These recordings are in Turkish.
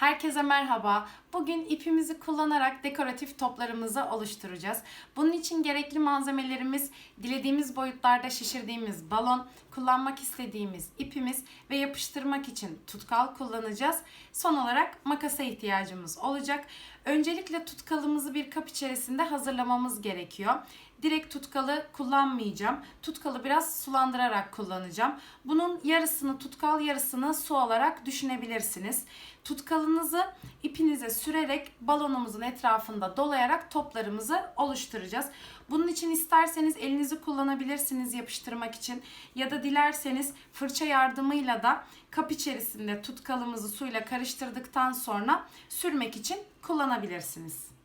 Herkese merhaba. Bugün ipimizi kullanarak dekoratif toplarımızı oluşturacağız. Bunun için gerekli malzemelerimiz dilediğimiz boyutlarda şişirdiğimiz balon, kullanmak istediğimiz ipimiz ve yapıştırmak için tutkal kullanacağız. Son olarak makasa ihtiyacımız olacak. Öncelikle tutkalımızı bir kap içerisinde hazırlamamız gerekiyor. Direkt tutkalı kullanmayacağım. Tutkalı biraz sulandırarak kullanacağım. Bunun yarısını tutkal yarısını su olarak düşünebilirsiniz. Tutkalınızı ipinize sürerek balonumuzun etrafında dolayarak toplarımızı oluşturacağız. Bunun için isterseniz elinizi kullanabilirsiniz yapıştırmak için ya da dilerseniz fırça yardımıyla da kap içerisinde tutkalımızı suyla karıştırdıktan sonra sürmek için kullanabilirsiniz.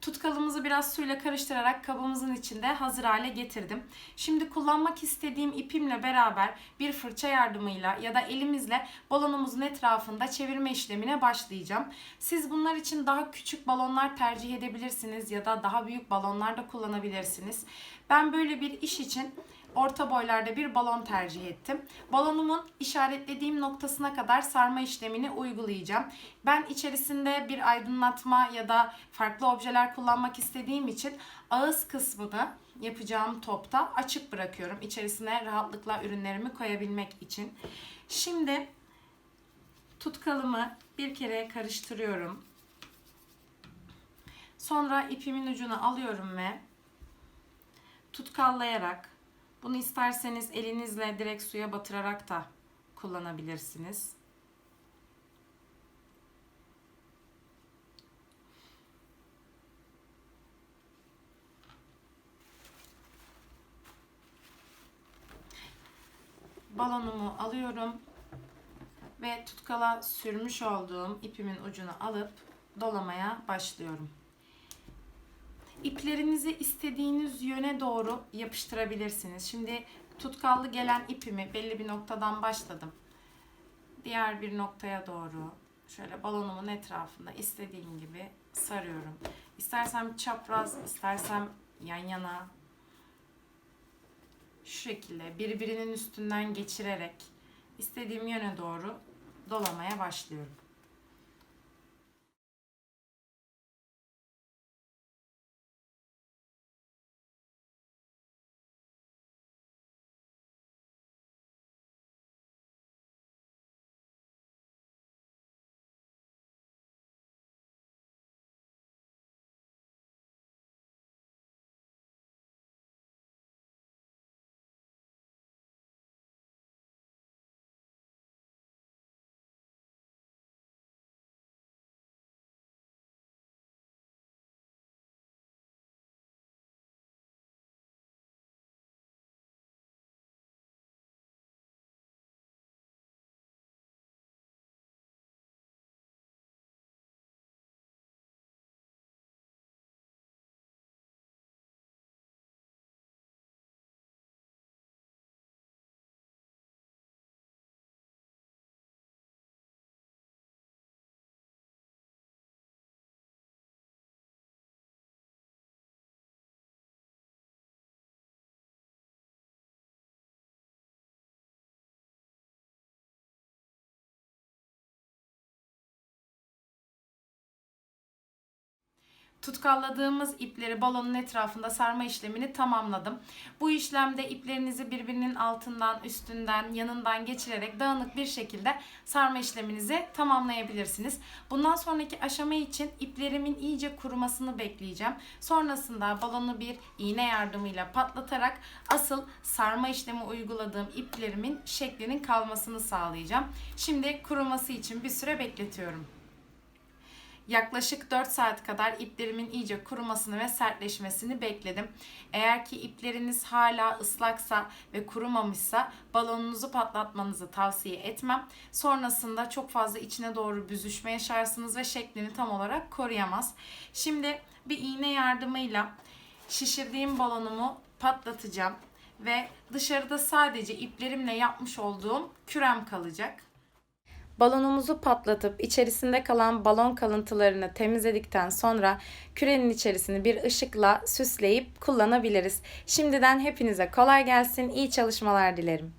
Tutkalımızı biraz suyla karıştırarak kabımızın içinde hazır hale getirdim. Şimdi kullanmak istediğim ipimle beraber bir fırça yardımıyla ya da elimizle balonumuzun etrafında çevirme işlemine başlayacağım. Siz bunlar için daha küçük balonlar tercih edebilirsiniz ya da daha büyük balonlar da kullanabilirsiniz. Ben böyle bir iş için orta boylarda bir balon tercih ettim. Balonumun işaretlediğim noktasına kadar sarma işlemini uygulayacağım. Ben içerisinde bir aydınlatma ya da farklı objeler kullanmak istediğim için ağız kısmını yapacağım topta açık bırakıyorum. İçerisine rahatlıkla ürünlerimi koyabilmek için. Şimdi tutkalımı bir kere karıştırıyorum. Sonra ipimin ucunu alıyorum ve tutkallayarak bunu isterseniz elinizle direkt suya batırarak da kullanabilirsiniz. Balonumu alıyorum ve tutkala sürmüş olduğum ipimin ucunu alıp dolamaya başlıyorum. İplerinizi istediğiniz yöne doğru yapıştırabilirsiniz. Şimdi tutkallı gelen ipimi belli bir noktadan başladım. Diğer bir noktaya doğru şöyle balonumun etrafında istediğim gibi sarıyorum. İstersem çapraz, istersem yan yana şu şekilde birbirinin üstünden geçirerek istediğim yöne doğru dolamaya başlıyorum. Tutkalladığımız ipleri balonun etrafında sarma işlemini tamamladım. Bu işlemde iplerinizi birbirinin altından, üstünden, yanından geçirerek dağınık bir şekilde sarma işleminizi tamamlayabilirsiniz. Bundan sonraki aşama için iplerimin iyice kurumasını bekleyeceğim. Sonrasında balonu bir iğne yardımıyla patlatarak asıl sarma işlemi uyguladığım iplerimin şeklinin kalmasını sağlayacağım. Şimdi kuruması için bir süre bekletiyorum. Yaklaşık 4 saat kadar iplerimin iyice kurumasını ve sertleşmesini bekledim. Eğer ki ipleriniz hala ıslaksa ve kurumamışsa balonunuzu patlatmanızı tavsiye etmem. Sonrasında çok fazla içine doğru büzüşme yaşarsınız ve şeklini tam olarak koruyamaz. Şimdi bir iğne yardımıyla şişirdiğim balonumu patlatacağım ve dışarıda sadece iplerimle yapmış olduğum kürem kalacak. Balonumuzu patlatıp içerisinde kalan balon kalıntılarını temizledikten sonra kürenin içerisini bir ışıkla süsleyip kullanabiliriz. Şimdiden hepinize kolay gelsin, iyi çalışmalar dilerim.